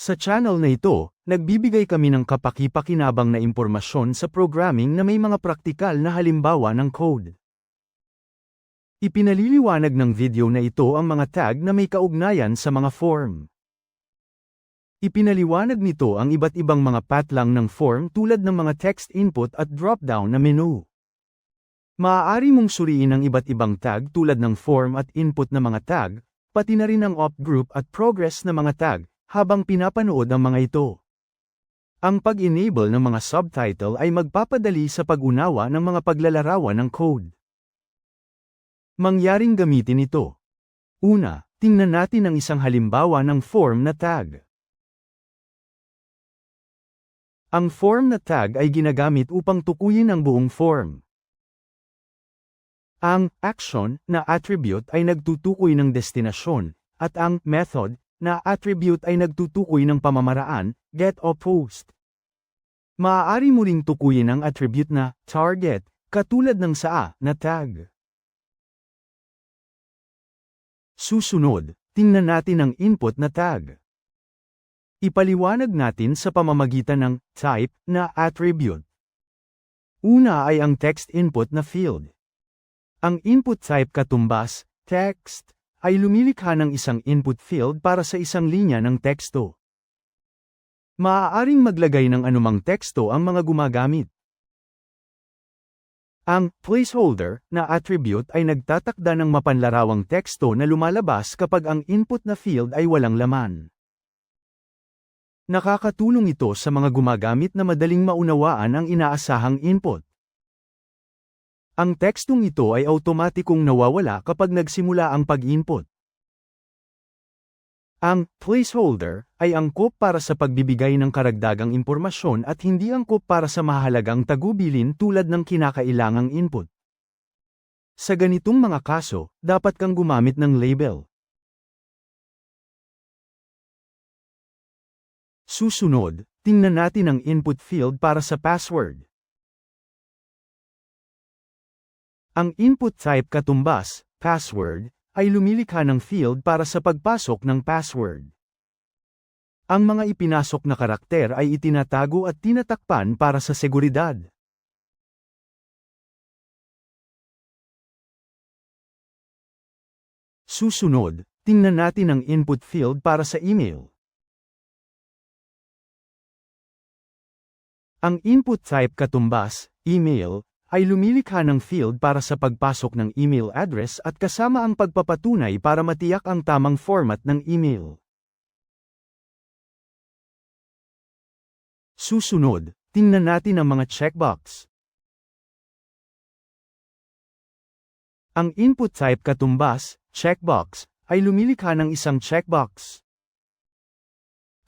Sa channel na ito, nagbibigay kami ng kapaki-pakinabang na impormasyon sa programming na may mga praktikal na halimbawa ng code. Ipinaliliwanag ng video na ito ang mga tag na may kaugnayan sa mga form. Ipinaliwanag nito ang iba't ibang mga patlang ng form tulad ng mga text input at drop-down na menu. Maaari mong suriin ang iba't ibang tag tulad ng form at input na mga tag, pati na rin ang op group at progress na mga tag, habang pinapanood ang mga ito. Ang pag-enable ng mga subtitle ay magpapadali sa pag-unawa ng mga paglalarawan ng code. Mangyaring gamitin ito. Una, tingnan natin ang isang halimbawa ng form na tag. Ang form na tag ay ginagamit upang tukuyin ang buong form. Ang action na attribute ay nagtutukoy ng destinasyon, at ang method na attribute ay nagtutukoy ng pamamaraan, get o post. Maaari mo ring tukuyin ang attribute na target, katulad ng saa na tag. Susunod, tingnan natin ang input na tag. Ipaliwanag natin sa pamamagitan ng type na attribute. Una ay ang text input na field. Ang input type katumbas, text, ay lumilikha ng isang input field para sa isang linya ng teksto. Maaaring maglagay ng anumang teksto ang mga gumagamit. Ang placeholder na attribute ay nagtatakda ng mapanlarawang teksto na lumalabas kapag ang input na field ay walang laman. Nakakatulong ito sa mga gumagamit na madaling maunawaan ang inaasahang input. Ang tekstong ito ay automatikong nawawala kapag nagsimula ang pag-input. Ang placeholder ay angkop para sa pagbibigay ng karagdagang impormasyon at hindi angkop para sa mahalagang tagubilin tulad ng kinakailangang input. Sa ganitong mga kaso, dapat kang gumamit ng label. Susunod, tingnan natin ang input field para sa password. Ang input type katumbas, password, ay lumilikha ng field para sa pagpasok ng password. Ang mga ipinasok na karakter ay itinatago at tinatakpan para sa seguridad. Susunod, tingnan natin ang input field para sa email. Ang input type katumbas, email, ay lumilikha ng field para sa pagpasok ng email address at kasama ang pagpapatunay para matiyak ang tamang format ng email. Susunod, tingnan natin ang mga checkbox. Ang input type katumbas, checkbox, ay lumilikha ng isang checkbox.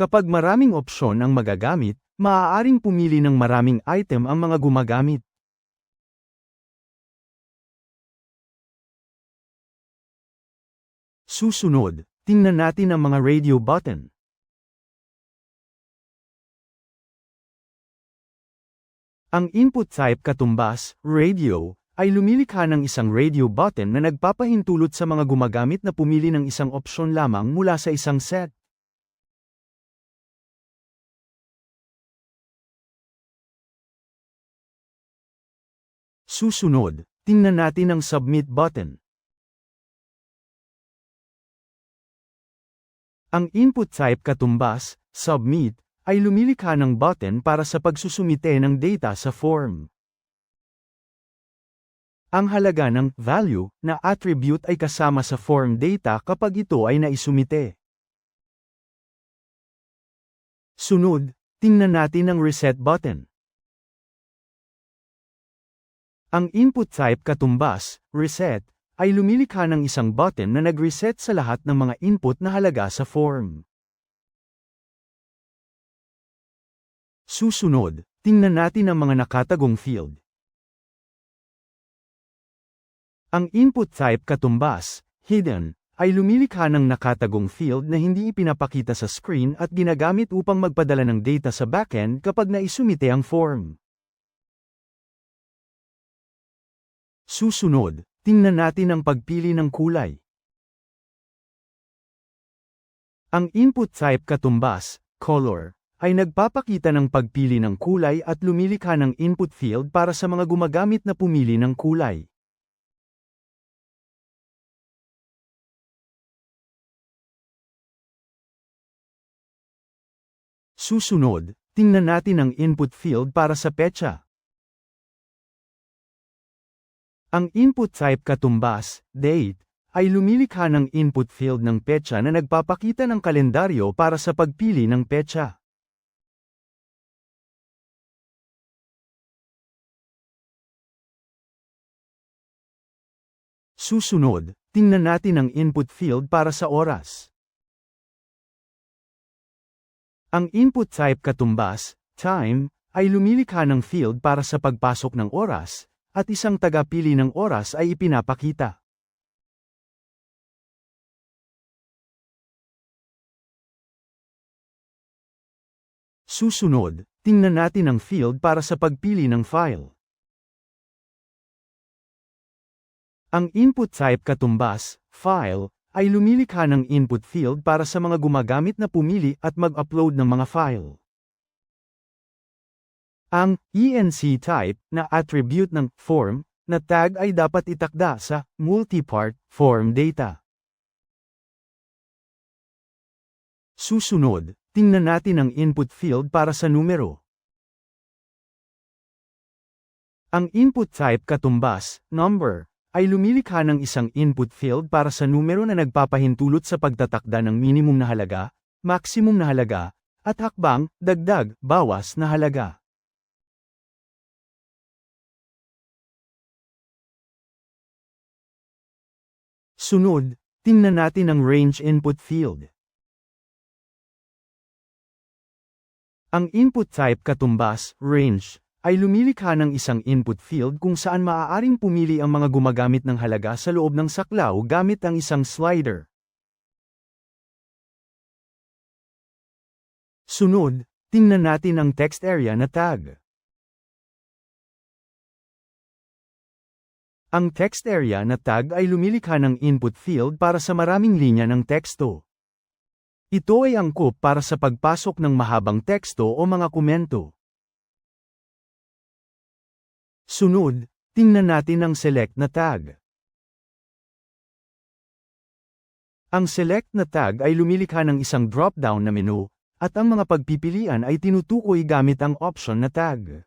Kapag maraming opsyon ang magagamit, maaaring pumili ng maraming item ang mga gumagamit. Susunod, tingnan natin ang mga radio button. Ang input type katumbas, radio, ay lumilikha ng isang radio button na nagpapahintulot sa mga gumagamit na pumili ng isang opsyon lamang mula sa isang set. Susunod, tingnan natin ang submit button. Ang input type katumbas, submit, ay lumilikha ng button para sa pagsusumite ng data sa form. Ang halaga ng value na attribute ay kasama sa form data kapag ito ay naisumite. Sunod, tingnan natin ang reset button. Ang input type katumbas, reset, ay lumilikha ng isang button na nag-reset sa lahat ng mga input na halaga sa form. Susunod, tingnan natin ang mga nakatagong field. Ang input type katumbas, hidden, ay lumilikha ng nakatagong field na hindi ipinapakita sa screen at ginagamit upang magpadala ng data sa backend kapag naisumite ang form. Susunod, tingnan natin ang pagpili ng kulay. Ang input type katumbas, color, ay nagpapakita ng pagpili ng kulay at lumilikha ng input field para sa mga gumagamit na pumili ng kulay. Susunod, tingnan natin ang input field para sa petsa. Ang input type katumbas, date, ay lumilikha ng input field ng petsa na nagpapakita ng kalendaryo para sa pagpili ng petsa. Susunod, tingnan natin ang input field para sa oras. Ang input type katumbas, time, ay lumilikha ng field para sa pagpasok ng oras, at isang tagapili ng oras ay ipinapakita. Susunod, tingnan natin ang field para sa pagpili ng file. Ang input type katumbas, file, ay lumilikha ng input field para sa mga gumagamit na pumili at mag-upload ng mga file. Ang ENC type na attribute ng form na tag ay dapat itakda sa multi-part form data. Susunod, tingnan natin ang input field para sa numero. Ang input type katumbas, number, ay lumilikha ng isang input field para sa numero na nagpapahintulot sa pagtatakda ng minimum na halaga, maximum na halaga, at hakbang, dagdag, bawas na halaga. Sunod, tingnan natin ang range input field. Ang input type katumbas, range, ay lumilikha ng isang input field kung saan maaaring pumili ang mga gumagamit ng halaga sa loob ng saklaw gamit ang isang slider. Sunod, tingnan natin ang text area na tag. Ang text area na tag ay lumilikha ng input field para sa maraming linya ng teksto. Ito ay angkop para sa pagpasok ng mahabang teksto o mga komento. Sunod, tingnan natin ang select na tag. Ang select na tag ay lumilikha ng isang drop-down na menu, at ang mga pagpipilian ay tinutukoy gamit ang option na tag.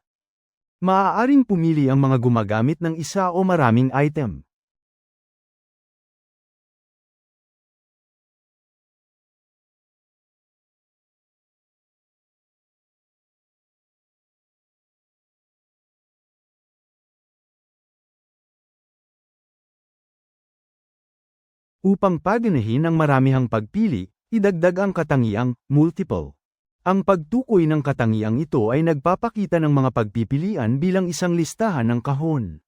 Maaaring pumili ang mga gumagamit ng isa o maraming item. Upang paganahin ang maramihang pagpili, idagdag ang katangiang multiple. Ang pagtukoy ng katangiang ito ay nagpapakita ng mga pagpipilian bilang isang listahan ng kahon.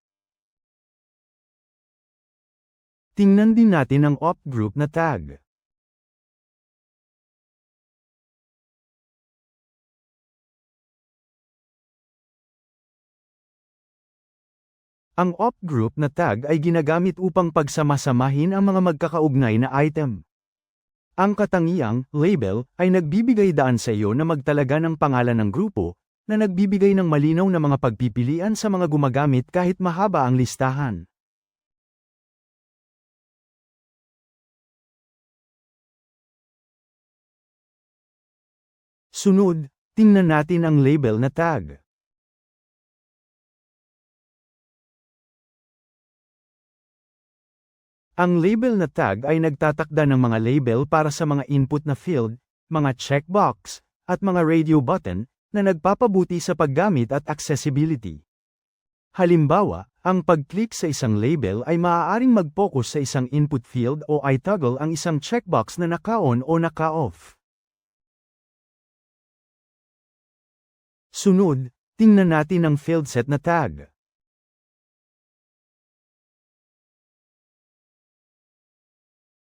Tingnan din natin ang op group na tag. Ang op group na tag ay ginagamit upang pagsamasamahin ang mga magkakaugnay na item. Ang katangiang label ay nagbibigay daan sa iyo na magtalaga ng pangalan ng grupo na nagbibigay ng malinaw na mga pagpipilian sa mga gumagamit kahit mahaba ang listahan. Sunod, tingnan natin ang label na tag. Ang label na tag ay nagtatakda ng mga label para sa mga input na field, mga checkbox, at mga radio button, na nagpapabuti sa paggamit at accessibility. Halimbawa, ang pag-click sa isang label ay maaaring mag-focus sa isang input field o ay toggle ang isang checkbox na naka-on o naka-off. Sunod, tingnan natin ang field set na tag.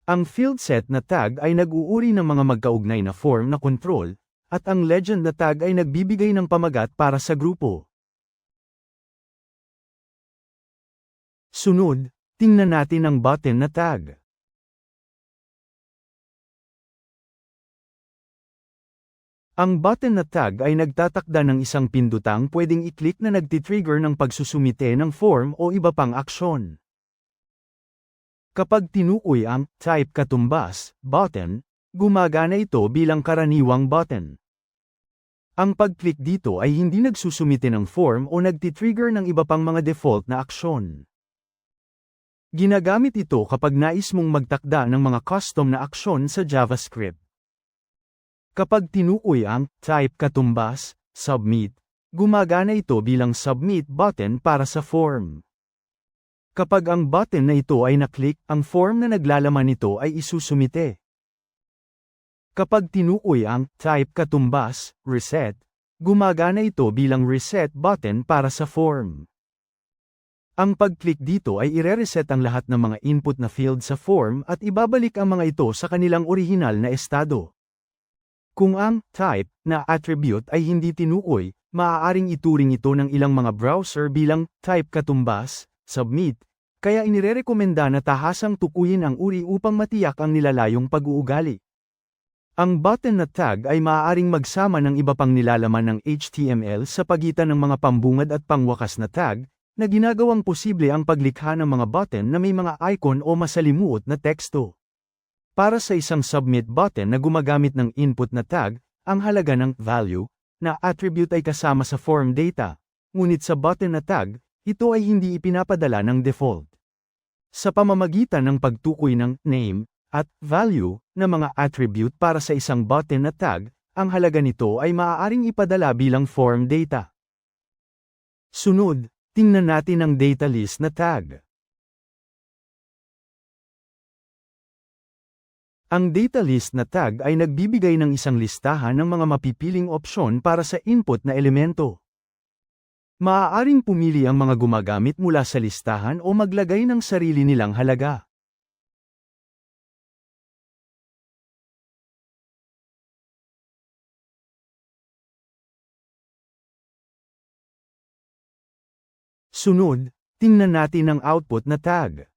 Ang field set na tag ay nag-uuri ng mga magkaugnay na form na control, at ang legend na tag ay nagbibigay ng pamagat para sa grupo. Sunod, tingnan natin ang button na tag. Ang button na tag ay nagtatakda ng isang pindutang pwedeng i-click na nagtitrigger ng pagsusumite ng form o iba pang aksyon. Kapag tinukoy ang type katumbas button, gumagana ito bilang karaniwang button. Ang pag-click dito ay hindi nagsusumite ng form o nagtitrigger ng iba pang mga default na aksyon. Ginagamit ito kapag nais mong magtakda ng mga custom na aksyon sa JavaScript. Kapag tinukoy ang type katumbas, submit, gumagana ito bilang submit button para sa form. Kapag ang button na ito ay naklik, ang form na naglalaman nito ay isusumite. Kapag tinukoy ang type katumbas, reset, gumagana ito bilang reset button para sa form. Ang pag-click dito ay ire-reset ang lahat ng mga input na field sa form at ibabalik ang mga ito sa kanilang orihinal na estado. Kung ang type na attribute ay hindi tinukoy, maaaring ituring ito ng ilang mga browser bilang type katumbas, submit, kaya inirerekomenda na tahasang tukuyin ang uri upang matiyak ang nilalayong pag-uugali. Ang button na tag ay maaaring magsama ng iba pang nilalaman ng HTML sa pagitan ng mga pambungad at pangwakas na tag, na ginagawang posible ang paglikha ng mga button na may mga icon o masalimuot na teksto. Para sa isang submit button na gumagamit ng input na tag, ang halaga ng value na attribute ay kasama sa form data, ngunit sa button na tag, ito ay hindi ipinapadala ng default. Sa pamamagitan ng pagtukoy ng name at value na mga attribute para sa isang button na tag, ang halaga nito ay maaaring ipadala bilang form data. Sunod, tingnan natin ang data list na tag. Ang data list na tag ay nagbibigay ng isang listahan ng mga mapipiling opsyon para sa input na elemento. Maaaring pumili ang mga gumagamit mula sa listahan o maglagay ng sarili nilang halaga. Sunod, tingnan natin ang output na tag.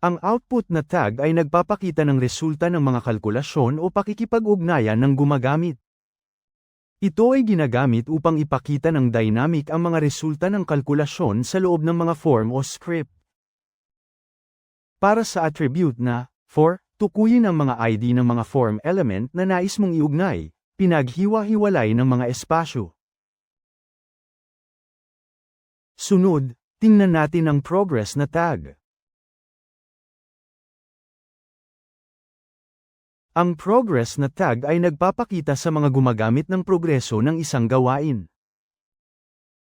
Ang output na tag ay nagpapakita ng resulta ng mga kalkulasyon o pakikipag-ugnayan ng gumagamit. Ito ay ginagamit upang ipakita ng dynamic ang mga resulta ng kalkulasyon sa loob ng mga form o script. Para sa attribute na, for, tukuyin ang mga ID ng mga form element na nais mong iugnay, pinaghiwa-hiwalay ng mga espasyo. Sunod, tingnan natin ang progress na tag. Ang progress na tag ay nagpapakita sa mga gumagamit ng progreso ng isang gawain.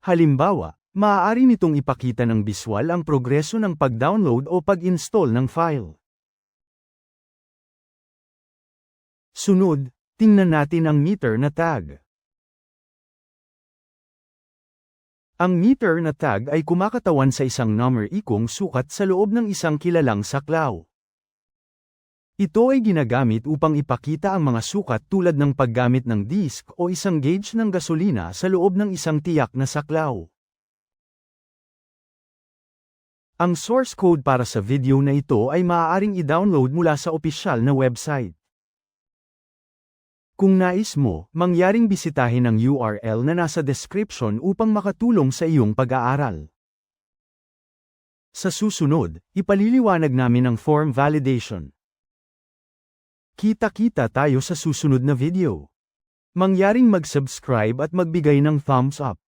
Halimbawa, maaari nitong ipakita ng biswal ang progreso ng pag-download o pag-install ng file. Sunod, tingnan natin ang meter na tag. Ang meter na tag ay kumakatawan sa isang number ikong sukat sa loob ng isang kilalang saklaw. Ito ay ginagamit upang ipakita ang mga sukat tulad ng paggamit ng disk o isang gauge ng gasolina sa loob ng isang tiyak na saklaw. Ang source code para sa video na ito ay maaaring i-download mula sa opisyal na website. Kung nais mo, mangyaring bisitahin ang URL na nasa description upang makatulong sa iyong pag-aaral. Sa susunod, ipaliliwanag namin ang form validation. Kita-kita tayo sa susunod na video. Mangyaring mag-subscribe at magbigay ng thumbs up.